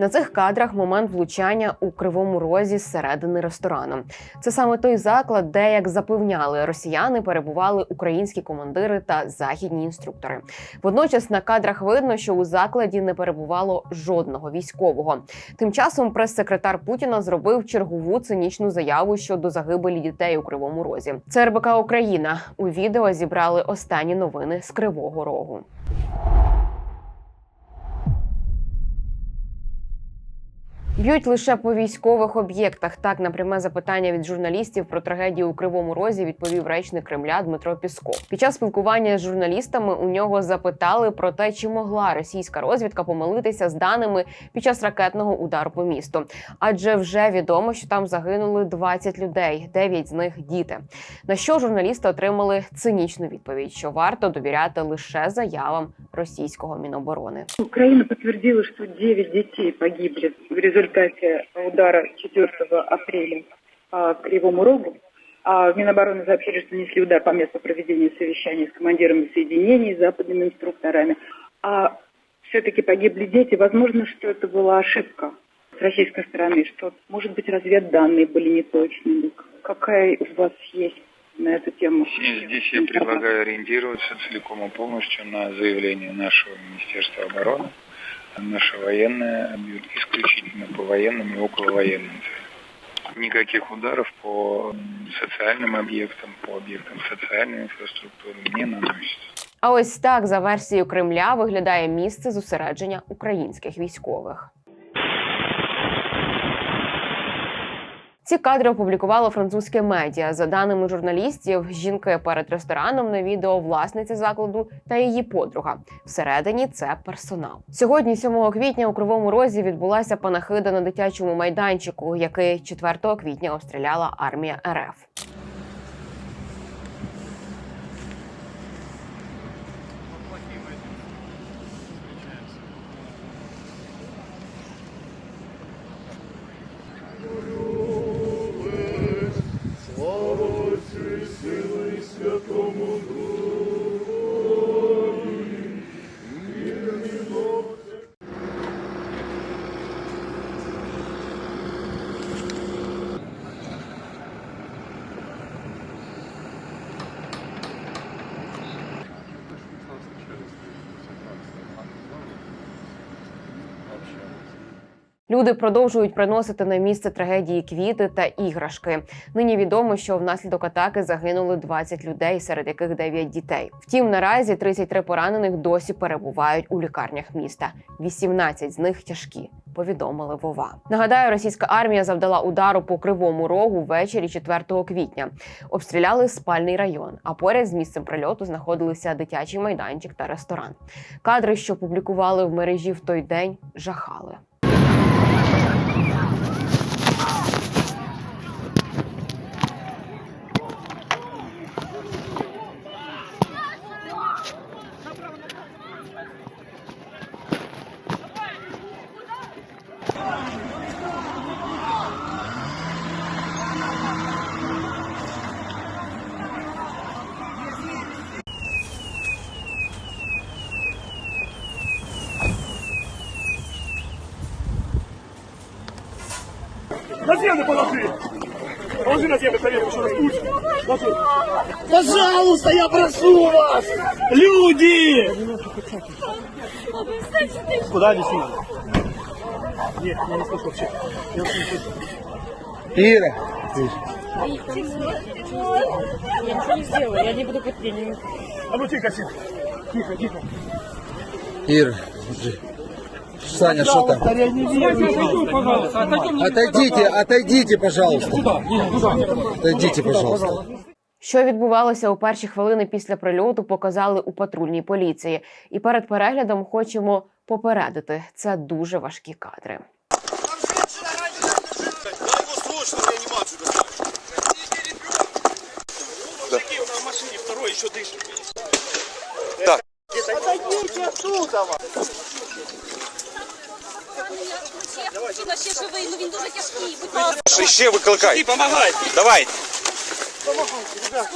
На цих кадрах момент влучання у кривому розі зсередини ресторану. Це саме той заклад, де, як запевняли росіяни, перебували українські командири та західні інструктори. Водночас на кадрах видно, що у закладі не перебувало жодного військового. Тим часом прес-секретар Путіна зробив чергову цинічну заяву щодо загибелі дітей у кривому розі. Це РБК Україна. У відео зібрали останні новини з Кривого Рогу. Б'ють лише по військових об'єктах. Так, на пряме запитання від журналістів про трагедію у Кривому Розі відповів речник Кремля Дмитро Пісков. Під час спілкування з журналістами у нього запитали про те, чи могла російська розвідка помилитися з даними під час ракетного удару по місту. Адже вже відомо, що там загинули 20 людей, 9 з них діти. На що журналісти отримали цинічну відповідь, що варто довіряти лише заявам російського міноборони. Украина подтвердила, что 9 детей погибли в результате удара 4 апреля по Кривому Рогу. А Минобороны сообщили, что нанесли удар по месту проведения совещания с командирами соединений, с западными инструкторами. А все-таки погибли дети. Возможно, что это была ошибка с российской стороны, что, может быть, разведданные были неточными. Какая у вас есть на эту тему? Здесь я предлагаю ориентироваться целиком и полностью на заявление нашего Министерства обороны. Наша военная бьет исключительно по военным и околовоенным целям. Никаких ударов по социальным объектам, по объектам социальной инфраструктуры не наносится. А ось так, за версією Кремля, виглядає місце зосередження українських військових. Ці кадри опублікувало французьке медіа. За даними журналістів, жінки перед рестораном на відео власниця закладу та її подруга. Всередині це персонал. Сьогодні, 7 квітня, у Кривому Розі відбулася панахида на дитячому майданчику, який 4 квітня обстріляла армія РФ. Люди продовжують приносити на місце трагедії квіти та іграшки. Нині відомо, що внаслідок атаки загинули 20 людей, серед яких 9 дітей. Втім, наразі 33 поранених досі перебувають у лікарнях міста. 18 з них тяжкі. Повідомили Вова. Нагадаю, російська армія завдала удару по кривому рогу ввечері 4 квітня. Обстріляли спальний район. А поряд з місцем прильоту знаходилися дитячий майданчик та ресторан. Кадри, що публікували в мережі в той день, жахали. На землю положи! Положи на землю тарелку, еще раз пусть. Ложи. Пожалуйста, я прошу вас! Люди! Куда не сильно? Нет, я не слышу вообще. Я вообще не слышу. Ира, Я ничего не сделаю, я не буду под А ну тихо, тихо. Тихо, тихо. Ира, держи. Саня, что там? Отойдите, отойдите, пожалуйста. Отойдите, пожалуйста. Що відбувалося у перші хвилини після прильоту, показали у патрульній поліції. І перед переглядом хочемо попередити це дуже важкі кадри. Хіба ще живий, ну він дуже тяжкий. Будь ласка, Ще викликай. Помагай. Давай.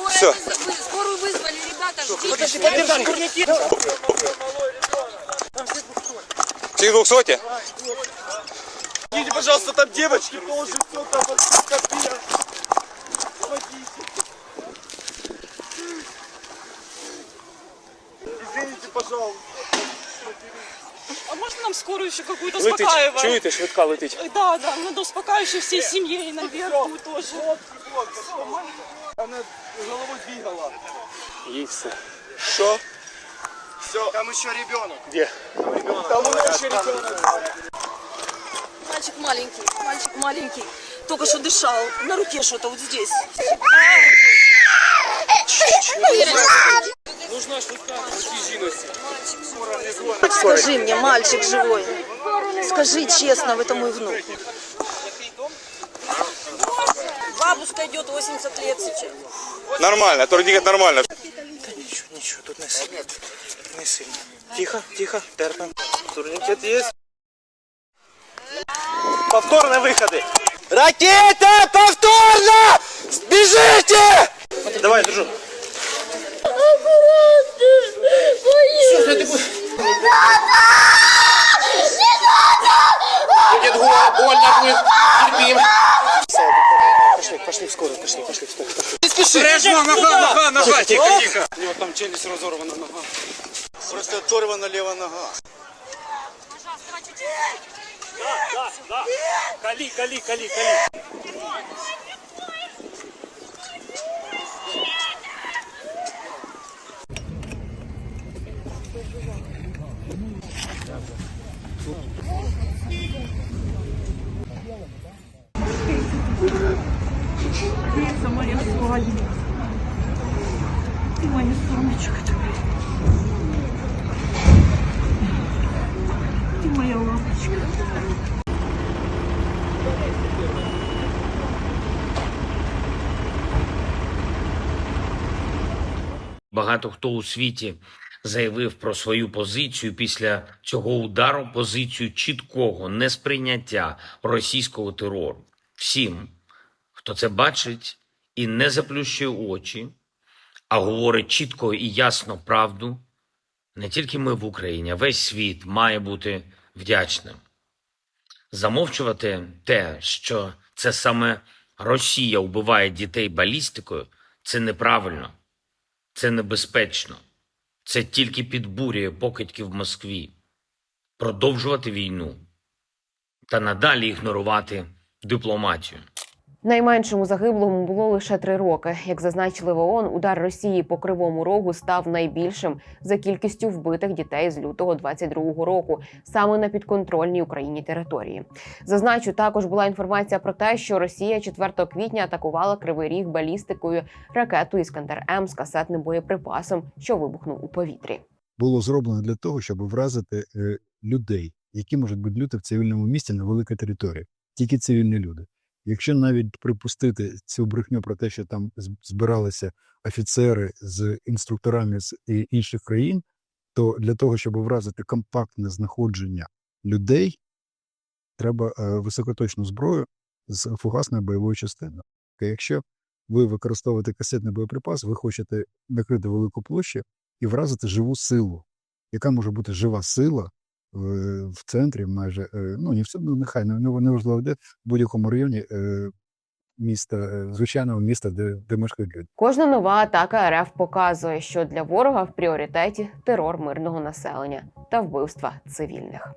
Все. ви- скорую визвали, ребята, ждіть. Всі двохсоті? Помогите, пожалуйста, там девочки тоже все там капец. Помогите. Извините, А можно нам скорую еще какую-то Летить. успокаиваем? Чуєте, швидка летить. Да, да, надо успокаивающую всей семье и наверху тоже. Она головой двигала. Їй все. Что? Все. Там еще ребенок. Де? Там у нас еще ребенок. Мальчик маленький, мальчик маленький. Только что дышал. На руке что-то вот здесь. Нужна швидка жіночці. Скажи мне, мальчик живой. Скажи честно, это мой внук. Бабушка идет 80 лет сейчас. Нормально, турнікет нормально. Та нічого, нічого, тут не сильно. Не сильно. Тихо, тихо, терпим. Турнікет є. Повторні виходи. Ракета, повторно! Бежите! Давай, держу. Что ты будешь? Будет го- больно будет. Терпим. Пошли, пошли в скорую, пошли, пошли в скорую. Не спеши. Нога, нога, нога, тихо, тихо. У него там челюсть разорвана нога. Просто оторвана левая нога. Кали, кали, кали, кали. Багато хто у світі заявив про свою позицію після цього удару, позицію чіткого несприйняття російського терору. Всім, хто це бачить і не заплющує очі, а говорить чітко і ясно правду, не тільки ми в Україні, а весь світ має бути вдячним. Замовчувати те, що це саме Росія вбиває дітей балістикою, це неправильно. Це небезпечно. Це тільки підбурює покидьків в Москві. Продовжувати війну та надалі ігнорувати дипломатію. Найменшому загиблому було лише три роки. Як зазначили в ООН, удар Росії по кривому рогу став найбільшим за кількістю вбитих дітей з лютого 22-го року, саме на підконтрольній Україні території. Зазначу, також була інформація про те, що Росія 4 квітня атакувала кривий ріг балістикою ракету Іскандер М з касетним боєприпасом, що вибухнув у повітрі. було зроблено для того, щоб вразити е, людей, які можуть бути люди в цивільному місті на великій території, тільки цивільні люди. Якщо навіть припустити цю брехню про те, що там збиралися офіцери з інструкторами з інших країн, то для того, щоб вразити компактне знаходження людей, треба е, високоточну зброю з фугасною бойовою частиною. Тобто, Якщо ви використовуєте касетний боєприпас, ви хочете накрити велику площу і вразити живу силу, яка може бути жива сила в центрі, майже е, ну не все, ну, нехай не, не важливо де в будь-якому районі е, міста, е, звичайного міста, де, де мешкають люди. Кожна нова атака РФ показує, що для ворога в пріоритеті терор мирного населення та вбивства цивільних.